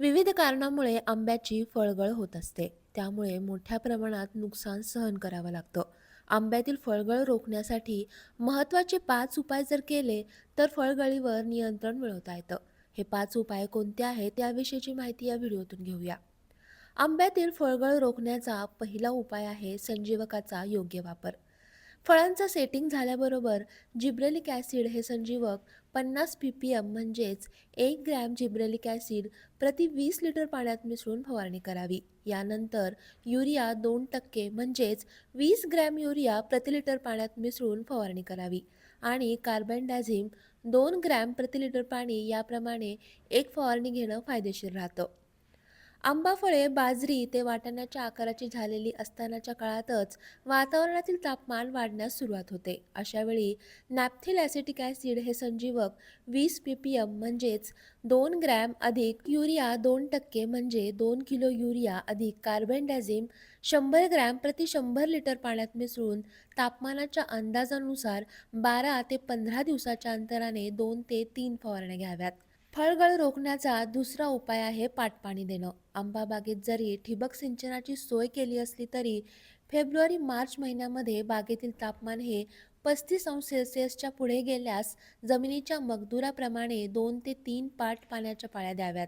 विविध कारणामुळे आंब्याची फळगळ होत असते. त्यामुळे मोठ्या प्रमाणात नुकसान सहन करावं लागतं. आंब्यातील फळगळ रोखण्यासाठी महत्त्वाचे पाच उपाय जर केले तर फळगळीवर नियंत्रण मिळवता येतं. हे पाच उपाय कोणते आहेत याविषयीची माहिती या व्हिडिओतून घेऊया. आंब्यातील फळगळ रोखण्याचा पहिला उपाय आहे संजीवकाचा योग्य वापर. फळांचं सेटिंग झाल्याबरोबर जिब्रेलिक ॲसिड हे संजीवक पन्नास पी पी एम म्हणजेच एक ग्रॅम जिब्रेलिक ॲसिड प्रति वीस लिटर पाण्यात मिसळून फवारणी करावी. यानंतर युरिया दोन टक्के म्हणजेच वीस ग्रॅम युरिया प्रति लिटर पाण्यात मिसळून फवारणी करावी आणि कार्बन डायझिम दोन ग्रॅम प्रति लिटर पाणी याप्रमाणे एक फवारणी घेणं फायदेशीर राहतं. आंबा फळे बाजरी ते वाटाण्याच्या आकाराची झालेली असतानाच्या काळातच वातावरणातील तापमान वाढण्यास सुरुवात होते. अशावेळी नॅपथिल ॲसिटिक ॲसिड हे संजीवक वीस पी पी म्हणजेच दोन ग्रॅम अधिक युरिया दोन टक्के म्हणजे दोन किलो युरिया अधिक कार्बन डॅझिम शंभर ग्रॅम प्रति शंभर लिटर पाण्यात मिसळून तापमानाच्या अंदाजानुसार बारा ते पंधरा दिवसाच्या अंतराने दोन ते तीन फवारण्या घ्याव्यात. फळगळ रोखण्याचा दुसरा उपाय आहे पाटपाणी देणं. आंबा बागेत जरी ठिबक सिंचनाची सोय केली असली तरी फेब्रुवारी मार्च महिन्यामध्ये बागेतील तापमान हे पस्तीस अंश सेल्सिअसच्या पुढे गेल्यास जमिनीच्या मगदुराप्रमाणे दोन ते तीन पाट पाण्याच्या पाळ्या द्याव्यात.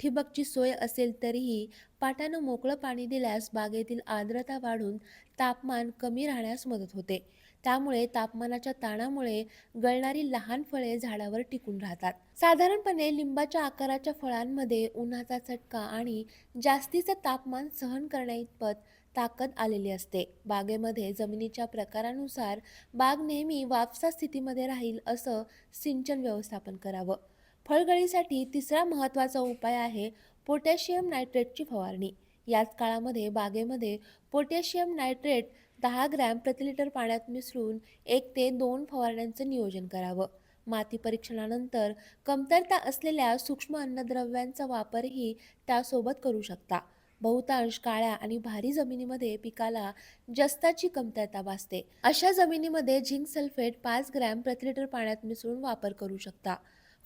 ठिबकची सोय असेल तरीही पाटानं मोकळं पाणी दिल्यास बागेतील आर्द्रता वाढून तापमान कमी राहण्यास मदत होते. त्यामुळे तापमानाच्या ताणामुळे गळणारी लहान फळे झाडावर टिकून राहतात. साधारणपणे लिंबाच्या आकाराच्या फळांमध्ये उन्हाचा चटका आणि जास्तीचं तापमान सहन करण्याइतपत ताकद आलेली असते. बागेमध्ये जमिनीच्या प्रकारानुसार बाग नेहमी वापसा स्थितीमध्ये राहील असं सिंचन व्यवस्थापन करावं. फळगळीसाठी तिसरा महत्त्वाचा उपाय आहे पोटॅशियम नायट्रेटची फवारणी. याच काळामध्ये बागेमध्ये पोटॅशियम नायट्रेट दहा ग्रॅम प्रति लिटर पाण्यात मिसळून एक ते दोन फवारण्यांचं नियोजन करावं. माती परीक्षणानंतर कमतरता असलेल्या सूक्ष्म अन्नद्रव्यांचा वापरही त्यासोबत करू शकता. बहुतांश काळ्या आणि भारी जमिनीमध्ये पिकाला जस्ताची कमतरता भासते. अशा जमिनीमध्ये झिंक सल्फेट पाच ग्रॅम प्रति लिटर पाण्यात मिसळून वापर करू शकता.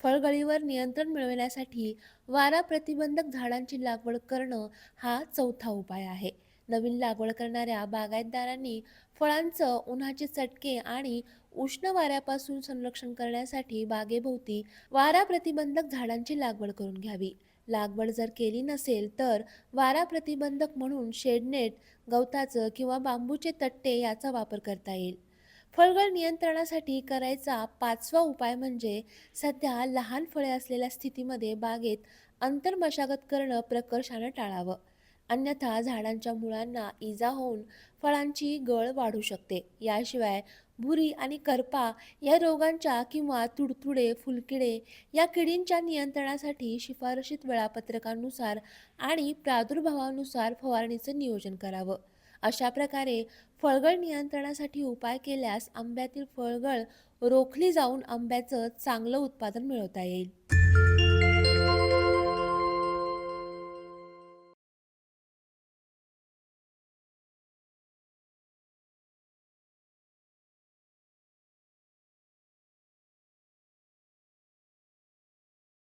फळगळीवर नियंत्रण मिळवण्यासाठी वारा प्रतिबंधक झाडांची लागवड करणं हा चौथा उपाय आहे. नवीन लागवड करणाऱ्या बागायतदारांनी फळांचं उन्हाचे चटके आणि उष्ण वाऱ्यापासून संरक्षण करण्यासाठी बागेभोवती वारा प्रतिबंधक झाडांची लागवड करून घ्यावी. लागवड जर केली नसेल तर वारा प्रतिबंधक म्हणून शेडनेट गवताचं किंवा बांबूचे तट्टे याचा वापर करता येईल. फळगळ नियंत्रणासाठी करायचा पाचवा उपाय म्हणजे सध्या लहान फळे असलेल्या स्थितीमध्ये बागेत अंतर्मशागत करणं प्रकर्षानं टाळावं. अन्यथा झाडांच्या मुळांना इजा होऊन फळांची गळ वाढू शकते. याशिवाय भुरी आणि करपा या रोगांच्या किंवा तुडतुडे फुलकिडे या किडींच्या नियंत्रणासाठी शिफारशीत वेळापत्रकानुसार आणि प्रादुर्भावानुसार फवारणीचं नियोजन करावं. अशा प्रकारे फळगळ नियंत्रणासाठी उपाय केल्यास आंब्यातील फळगळ रोखली जाऊन आंब्याचं चांगलं उत्पादन मिळवता येईल.